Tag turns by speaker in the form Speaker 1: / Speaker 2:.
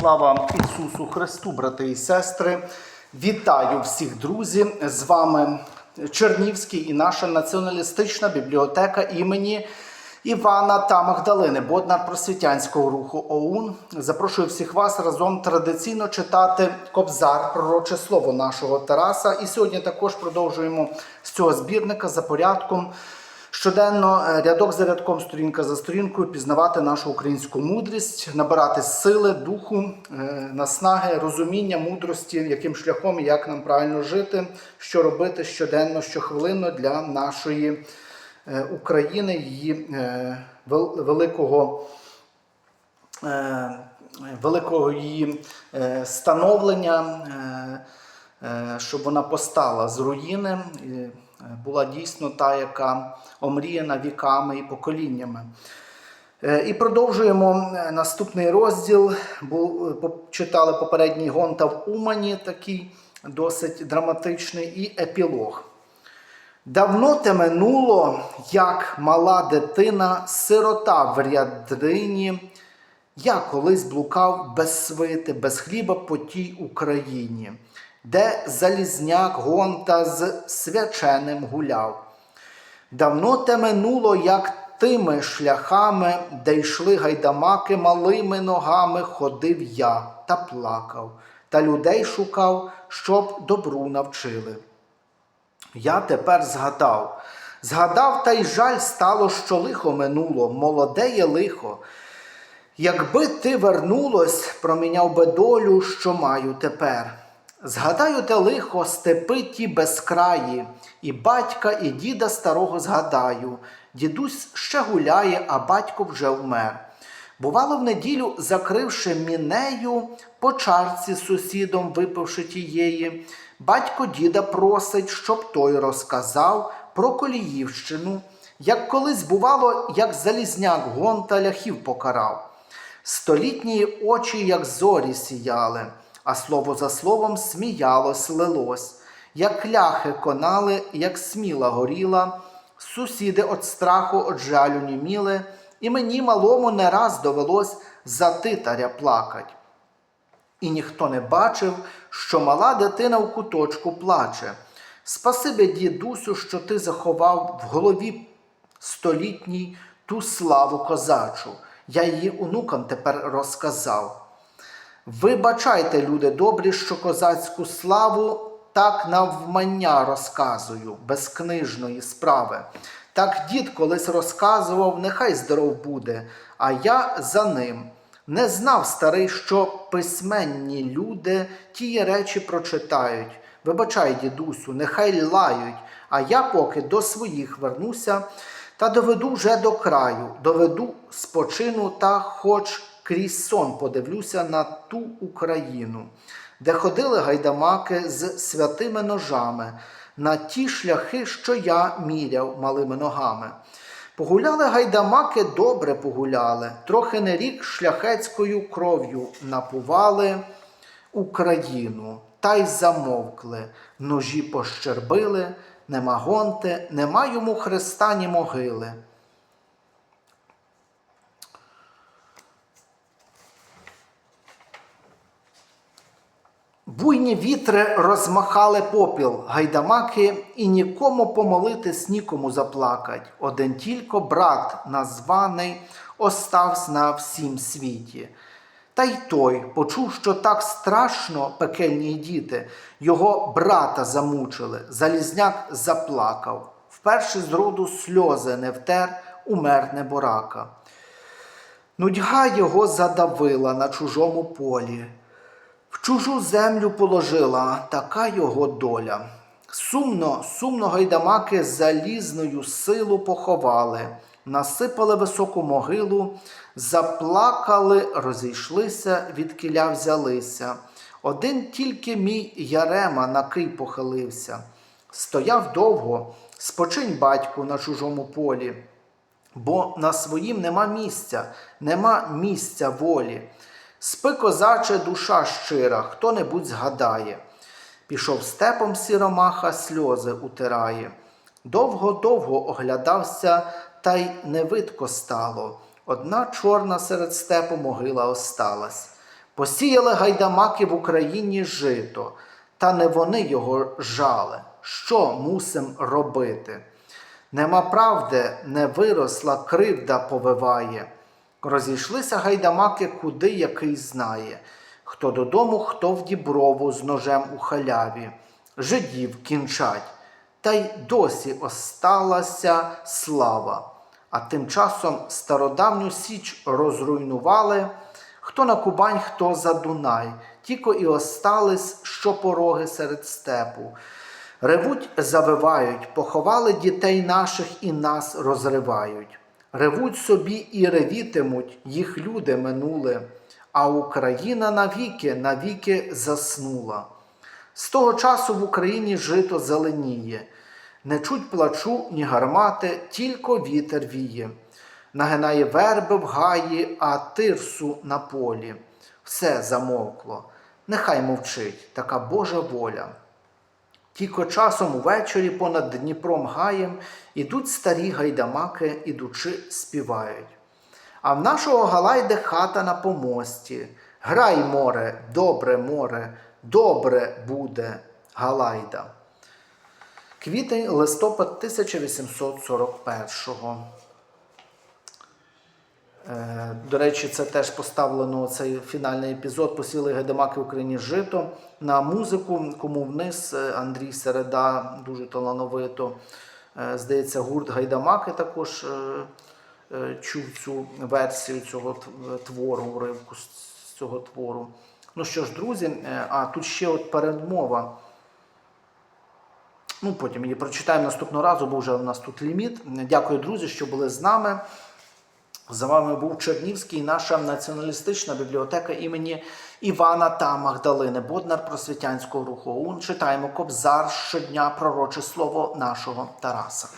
Speaker 1: Слава Ісусу Христу, брати і сестри! Вітаю всіх друзі! З вами Чернівський і наша націоналістична бібліотека імені Івана та Магдалини, Боднар просвітянського руху ОУН. Запрошую всіх вас разом традиційно читати Кобзар, пророче слово нашого Тараса. І сьогодні також продовжуємо з цього збірника за порядком. Щоденно е, рядок за рядком, сторінка за сторінкою, пізнавати нашу українську мудрість, набирати сили, духу, е, наснаги, розуміння, мудрості, яким шляхом як нам правильно жити, що робити щоденно, щохвилинно для нашої е, України, її великого. Великого її становлення, щоб вона постала з руїни, була дійсно та, яка омріяна віками і поколіннями. Е, І продовжуємо е, наступний розділ. Е, читали попередній гонта в Умані, такий досить драматичний, і епілог. Давно те минуло, як мала дитина, сирота в рядрині. Я колись блукав без свити, без хліба по тій Україні, де залізняк гонта з свяченим гуляв. Давно те минуло, як тими шляхами, де йшли гайдамаки малими ногами, ходив я та плакав, та людей шукав, щоб добру навчили. Я тепер згадав. Згадав, та й жаль стало, що лихо минуло, молоде є лихо. Якби ти вернулось, проміняв би долю, що маю тепер. Згадаю те лихо, степи ті безкраї, і батька, і діда старого згадаю. Дідусь ще гуляє, а батько вже вмер. Бувало в неділю, закривши мінею, по чарці з сусідом випивши тієї, батько діда просить, щоб той розказав про Коліївщину, як колись бувало, як залізняк гонта ляхів покарав. Столітні очі, як зорі сіяли, а слово за словом сміялось, лилось, як ляхи конали, як сміла горіла, сусіди от страху, от жалю німіли, і мені малому не раз довелось за титаря плакать. І ніхто не бачив, що мала дитина в куточку плаче. Спасибі, дідусю, що ти заховав в голові столітній ту славу козачу. Я її онукам тепер розказав. Вибачайте, люди добрі, що козацьку славу так навмання розказую, без книжної справи. Так дід колись розказував, нехай здоров буде, а я за ним. Не знав старий, що письменні люди тії речі прочитають. Вибачай, дідусю, нехай лають, а я поки до своїх вернуся та доведу вже до краю, доведу спочину та хоч крізь сон подивлюся на ту Україну, де ходили гайдамаки з святими ножами, на ті шляхи, що я міряв малими ногами. Погуляли гайдамаки, добре погуляли, трохи не рік шляхетською кров'ю напували Україну, та й замовкли, ножі пощербили, нема гонти, нема йому хреста, ні могили. Буйні вітри розмахали попіл, гайдамаки, і нікому помолитись, нікому заплакать. Один тільки брат названий оставсь на всім світі. Та й той, почув, що так страшно пекельні діти, його брата замучили, залізняк заплакав. Вперше з роду сльози не втер, умер неборака. Нудьга його задавила на чужому полі. В чужу землю положила така його доля. Сумно, сумно гайдамаки залізною силу поховали, насипали високу могилу, заплакали, розійшлися, від кіля взялися. Один тільки мій Ярема на кий похилився. Стояв довго, спочинь батьку на чужому полі, бо на своїм нема місця, нема місця волі. Спи, козаче, душа щира, хто-небудь згадає. Пішов степом сіромаха, сльози утирає. Довго-довго оглядався, та й невидко стало. Одна чорна серед степу могила осталась. Посіяли гайдамаки в Україні жито, та не вони його жали. Що мусим робити? Нема правди, не виросла, кривда повиває. Розійшлися гайдамаки, куди який знає. Хто додому, хто в діброву з ножем у халяві. Жидів кінчать. Та й досі осталася слава. А тим часом стародавню січ розруйнували, хто на Кубань, хто за Дунай, тільки і остались, що пороги серед степу. Ревуть, завивають, поховали дітей наших і нас розривають. Ревуть собі і ревітимуть, їх люди минули, а Україна навіки, навіки заснула. З того часу в Україні жито зеленіє, не чуть плачу, ні гармати, тільки вітер віє. Нагинає верби в гаї, а тирсу на полі. Все замовкло. Нехай мовчить така Божа воля. Тільки часом увечері понад Дніпром гаєм ідуть старі гайдамаки, ідучи, співають. А в нашого Галайде хата на помості. Грай, море, добре море, добре буде Галайда. Квітень листопад 1841-го. Е, До речі, це теж поставлено цей фінальний епізод посіли гайдамаки в Україні жито на музику. Кому вниз е, Андрій Середа дуже талановито. Е, Здається, гурт Гайдамаки також чув цю версію цього твору, уривку з цього твору. Ну що ж, друзі, а тут ще от передмова. Ну, потім її прочитаємо наступного разу, бо вже у нас тут ліміт. Дякую, друзі, що були з нами. За вами був Чернівський, наша націоналістична бібліотека імені Івана та Магдалини, Боднар просвітянського руху ОУН. Читаємо Кобзар щодня пророче слово нашого Тараса.